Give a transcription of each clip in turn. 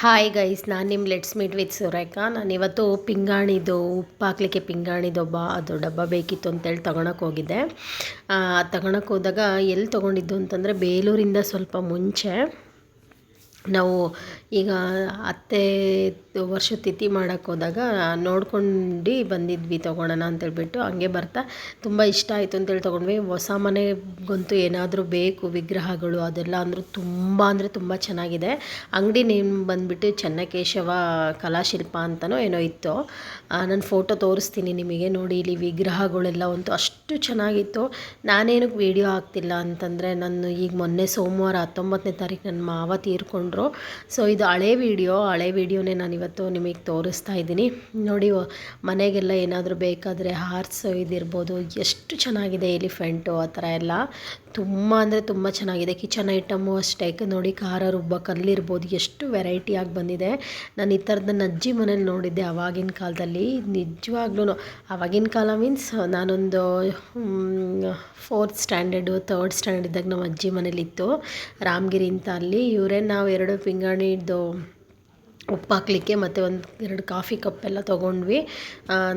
Hi guys ನಾನು ನಿಮ್ಮ let's meet with Surekha ನಾನು ಇವತ್ತು ಪಿಂಗಾಣಿದು ಉಪ್ಪು ಹಾಕ್ಲಿಕ್ಕೆ ಪಿಂಗಾಣಿದು ಬಾ ಅದು ಡಬ್ಬ ಬೇಕಿತ್ತು ಅಂತೇಳಿ ತೊಗೊಳಕ್ಕೆ ಹೋಗಿದ್ದೆ. ತಗೊಳಕ್ಕೆ ಹೋದಾಗ ಎಲ್ಲಿ ತೊಗೊಂಡಿದ್ದು ಅಂತಂದರೆ ಬೇಲೂರಿಂದ ಸ್ವಲ್ಪ ಮುಂಚೆ. ನಾವು ಈಗ ಅತ್ತೆ ವರ್ಷ ತಿಥಿ ಮಾಡೋಕ್ಕೆ ಹೋದಾಗ ನೋಡ್ಕೊಂಡು ಬಂದಿದ್ವಿ ತೊಗೊಳೋಣ ಅಂತೇಳ್ಬಿಟ್ಟು ಹಂಗೆ ಬರ್ತಾ ತುಂಬ ಇಷ್ಟ ಆಯಿತು ಅಂತೇಳಿ ತೊಗೊಂಡ್ವಿ. ಹೊಸ ಮನೆಗಂತೂ ಏನಾದರೂ ಬೇಕು, ವಿಗ್ರಹಗಳು ಅದೆಲ್ಲ ಅಂದರೂ ತುಂಬ ಅಂದರೆ ತುಂಬ ಚೆನ್ನಾಗಿದೆ. ಅಂಗಡಿ ನೇಮ್ ಬಂದುಬಿಟ್ಟು ಚೆನ್ನಕೇಶವ ಕಲಾಶಿಲ್ಪ ಅಂತಲೋ ಏನೋ ಇತ್ತು ನಾನು ಫೋಟೋ ತೋರಿಸ್ತೀನಿ ನಿಮಗೆ, ನೋಡಿ ಇಲ್ಲಿ ವಿಗ್ರಹಗಳೆಲ್ಲ ಅಂತೂ ಅಷ್ಟು ಚೆನ್ನಾಗಿತ್ತು. ನಾನೇನಕ್ಕೆ ವೀಡಿಯೋ ಆಗ್ತಿಲ್ಲ ಅಂತಂದರೆ, ನಾನು ಈಗ ಮೊನ್ನೆ ಸೋಮವಾರ ಹತ್ತೊಂಬತ್ತನೇ ತಾರೀಕು ನನ್ನ ಮಾವ ತೀರ್ಕೊಂಡ್ರು. ಸೊ ಇದು ಹಳೆ ವೀಡಿಯೋ ಹಳೆ ವೀಡಿಯೋನೇ ನಾನು ಇವತ್ತು ನಿಮಗೆ ತೋರಿಸ್ತಾ ಇದ್ದೀನಿ. ನೋಡಿ ಮನೆಗೆಲ್ಲ ಏನಾದರೂ ಬೇಕಾದರೆ ಹಾರ್ಸ್ ಇದಿರ್ಬೋದು, ಎಷ್ಟು ಚೆನ್ನಾಗಿದೆ ಎಲಿಫೆಂಟು ಆ ಥರ ಎಲ್ಲ. ತುಂಬ ಅಂದರೆ ತುಂಬ ಚೆನ್ನಾಗಿದೆ. ಕಿಚನ್ ಐಟಮು ಅಷ್ಟೇ. ನೋಡಿ ಖಾರ ರುಬ್ಬ, ಕಲ್ಲಿರ್ಬೋದು, ಎಷ್ಟು ವೆರೈಟಿಯಾಗಿ ಬಂದಿದೆ. ನಾನು ಈ ಥರದ ನನ್ನ ಅಜ್ಜಿ ಮನೇಲಿ ನೋಡಿದ್ದೆ ಆವಾಗಿನ ಕಾಲದಲ್ಲಿ. ನಿಜವಾಗ್ಲೂ ಆವಾಗಿನ ಕಾಲ ಮೀನ್ಸ್ ನಾನೊಂದು ಫೋರ್ತ್ ಸ್ಟ್ಯಾಂಡರ್ಡು ತರ್ಡ್ ಸ್ಟ್ಯಾಂಡರ್ಡ್ ಇದ್ದಾಗ ನಮ್ಮ ಅಜ್ಜಿ ಮನೇಲಿತ್ತು. ರಾಮಗಿರಿ ಅಂತ ಅಲ್ಲಿ. ಇವರೇ ನಾವು ಎರಡು ಪಿಂಗಾಣಿದು ಉಪ್ಪು ಹಾಕ್ಲಿಕ್ಕೆ ಮತ್ತು ಒಂದು ಎರಡು ಕಾಫಿ ಕಪ್ಪೆಲ್ಲ ತೊಗೊಂಡ್ವಿ.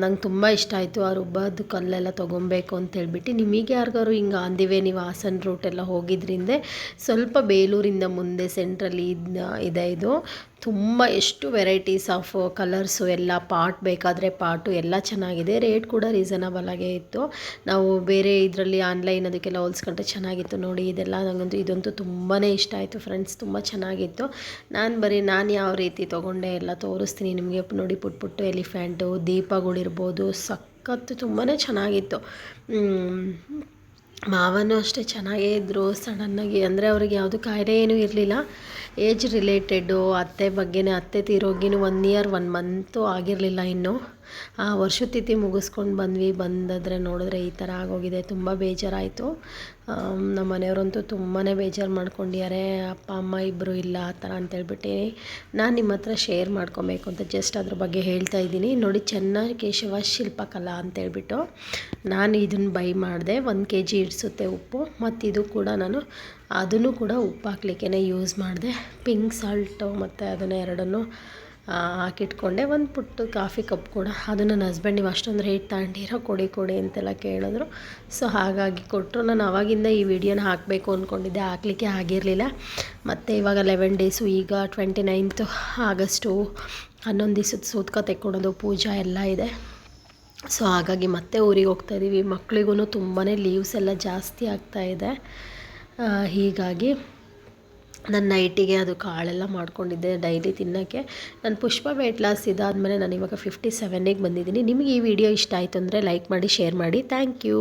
ನಂಗೆ ತುಂಬ ಇಷ್ಟ ಆಯಿತು ಆ ರುಬ್ಬದ್ದು ಕಲ್ಲೆಲ್ಲ ತೊಗೊಬೇಕು ಅಂತೇಳ್ಬಿಟ್ಟು ನಿಮಗೆ ಯಾರಿಗಾರು ಹಿಂಗೆ ಆಂದಿವೆ, ನೀವು ಹಾಸನ ರೂಟೆಲ್ಲ ಹೋಗಿದ್ರಿಂದ, ಸ್ವಲ್ಪ ಬೇಲೂರಿಂದ ಮುಂದೆ ಸೆಂಟ್ರಲ್ಲಿ ಇದೆ ಇದು. ತುಂಬ ಎಷ್ಟು ವೆರೈಟೀಸ್ ಆಫ್ ಕಲರ್ಸು ಎಲ್ಲ ಪಾಟ್ ಬೇಕಾದರೆ ಪಾಟು ಎಲ್ಲ ಚೆನ್ನಾಗಿದೆ. ರೇಟ್ ಕೂಡ ರೀಸನಬಲ್ ಆಗೇ ಇತ್ತು. ನಾವು ಬೇರೆ ಇದರಲ್ಲಿ ಆನ್ಲೈನ್ ಅದಕ್ಕೆಲ್ಲ ಹೋಲ್ಸ್ಕೊಂಡ್ರೆ ಚೆನ್ನಾಗಿತ್ತು ನೋಡಿ, ಇದೆಲ್ಲ ನನಗಂತೂ ಇದಂತೂ ತುಂಬಾ ಇಷ್ಟ ಆಯಿತು ಫ್ರೆಂಡ್ಸ್ ತುಂಬ ಚೆನ್ನಾಗಿತ್ತು. ನಾನು ಬರೀ ನಾನು ಯಾವ ರೀತಿ ತೊಗೊಂಡೆ ಎಲ್ಲ ತೋರಿಸ್ತೀನಿ ನಿಮಗೆ. ನೋಡಿ, ಪುಟ್ ಪುಟ್ಟು ಎಲಿಫೆಂಟು ದೀಪಗಳಿರ್ಬೋದು ಸಖತ್ತು ತುಂಬಾ ಚೆನ್ನಾಗಿತ್ತು. ಮಾವನೂ ಅಷ್ಟೇ ಚೆನ್ನಾಗೇ ಇದ್ದರು ಸಡನ್ನಾಗಿ ಅಂದರೆ ಅವ್ರಿಗೆ ಯಾವುದು ಕಾಯಿಲೆ ಏನೂ ಇರಲಿಲ್ಲ. ಏಜ್ ರಿಲೇಟೆಡ್ಡು ಅತ್ತೆ ಬಗ್ಗೆನೇ, ಅತ್ತೆ ತೀರೋಗಿನೂ ಒನ್ ಇಯರ್ ಒನ್ ಮಂತು ಆಗಿರಲಿಲ್ಲ ಇನ್ನೂ. ಆ ವರ್ಷದ ತಿಥಿ ಮುಗಿಸ್ಕೊಂಡು ಬಂದ್ವಿ. ಬಂದಿದ್ರೆ ನೋಡಿದ್ರೆ ಈ ಥರ ಆಗೋಗಿದೆ. ತುಂಬ ಬೇಜಾರಾಯಿತು. ನಮ್ಮ ಮನೆಯವರಂತೂ ತುಂಬಾ ಬೇಜಾರು ಮಾಡ್ಕೊಂಡಿದ್ದಾರೆ. ಅಪ್ಪ, ಅಮ್ಮ ಇಬ್ಬರು ಇಲ್ಲ, ಆ ಥರ ಅಂತೇಳ್ಬಿಟ್ಟು ನಾನು ನಿಮ್ಮ ಹತ್ರ ಶೇರ್ ಮಾಡ್ಕೊಬೇಕು ಅಂತ ಜಸ್ಟ್ ಅದ್ರ ಬಗ್ಗೆ ಹೇಳ್ತಾ ಇದ್ದೀನಿ. ನೋಡಿ ಚೆನ್ನ ಕೇಶವ ಶಿಲ್ಪಕಲಾ ಅಂತೇಳ್ಬಿಟ್ಟು ನಾನು ಇದನ್ನು ಬೈ ಮಾಡಿದೆ. ಒಂದು ಕೆ ಜಿ ಇಡಿಸುತ್ತೆ ಉಪ್ಪು. ಮತ್ತು ಇದು ಕೂಡ ನಾನು ಅದನ್ನು ಕೂಡ ಉಪ್ಪು ಹಾಕ್ಲಿಕ್ಕೆ ಯೂಸ್ ಮಾಡಿದೆ. ಪಿಂಕ್ ಸಾಲ್ಟು ಮತ್ತು ಅದನ್ನು ಎರಡನ್ನು ಹಾಕಿಟ್ಕೊಂಡೆ. ಒಂದು ಪುಟ್ಟು ಕಾಫಿ ಕಪ್ ಕೂಡ. ಅದು ನನ್ನ ಹಸ್ಬೆಂಡ್ ನೀವು ಅಷ್ಟೊಂದು ರೇಟ್ ತಗೊಂಡಿರೋ ಕೊಡಿ ಕೊಡಿ ಅಂತೆಲ್ಲ ಕೇಳಿದ್ರು. ಸೊ ಹಾಗಾಗಿ ಕೊಟ್ಟರು ನಾನು ಅವಾಗಿಂದ ಈ ವಿಡಿಯೋನ ಹಾಕಬೇಕು ಅಂದ್ಕೊಂಡಿದ್ದೆ ಹಾಕ್ಲಿಕ್ಕೆ ಆಗಿರಲಿಲ್ಲ. ಮತ್ತು ಇವಾಗ ಲೆವೆನ್ ಡೇಸು ಈಗ ಟ್ವೆಂಟಿ ನೈನ್ತು ಆಗಸ್ಟು, ಹನ್ನೊಂದು ದಿವಸದ ಸೂತ್ಕ ತೆಕ್ಕೊಳೋದು, ಪೂಜಾ ಎಲ್ಲ ಇದೆ. ಸೊ ಹಾಗಾಗಿ ಮತ್ತೆ ಊರಿಗೆ ಹೋಗ್ತಾ ಇದ್ದೀವಿ ಮಕ್ಳಿಗೂ ತುಂಬಾ ಲೀವ್ಸ್ ಎಲ್ಲ ಜಾಸ್ತಿ ಆಗ್ತಾಯಿದೆ ಹೀಗಾಗಿ ನನ್ನ ನೈಟಿಗೆ ಅದು ಕಾಳೆಲ್ಲ ಮಾಡ್ಕೊಂಡಿದ್ದೆ ಡೈಲಿ ತಿನ್ನೋಕ್ಕೆ. ನಾನು ಪುಷ್ಪ ವೆಯ್ಟ್ ಲಾಸ್ ಇದಾದಮೇಲೆ ನಾನು ಇವಾಗ ಫಿಫ್ಟಿ ಸೆವೆನಿಗೆ ಬಂದಿದ್ದೀನಿ. ನಿಮಗೆ ಈ ವಿಡಿಯೋ ಇಷ್ಟ ಆಯಿತು ಅಂದರೆ ಲೈಕ್ ಮಾಡಿ ಶೇರ್ ಮಾಡಿ. Thank you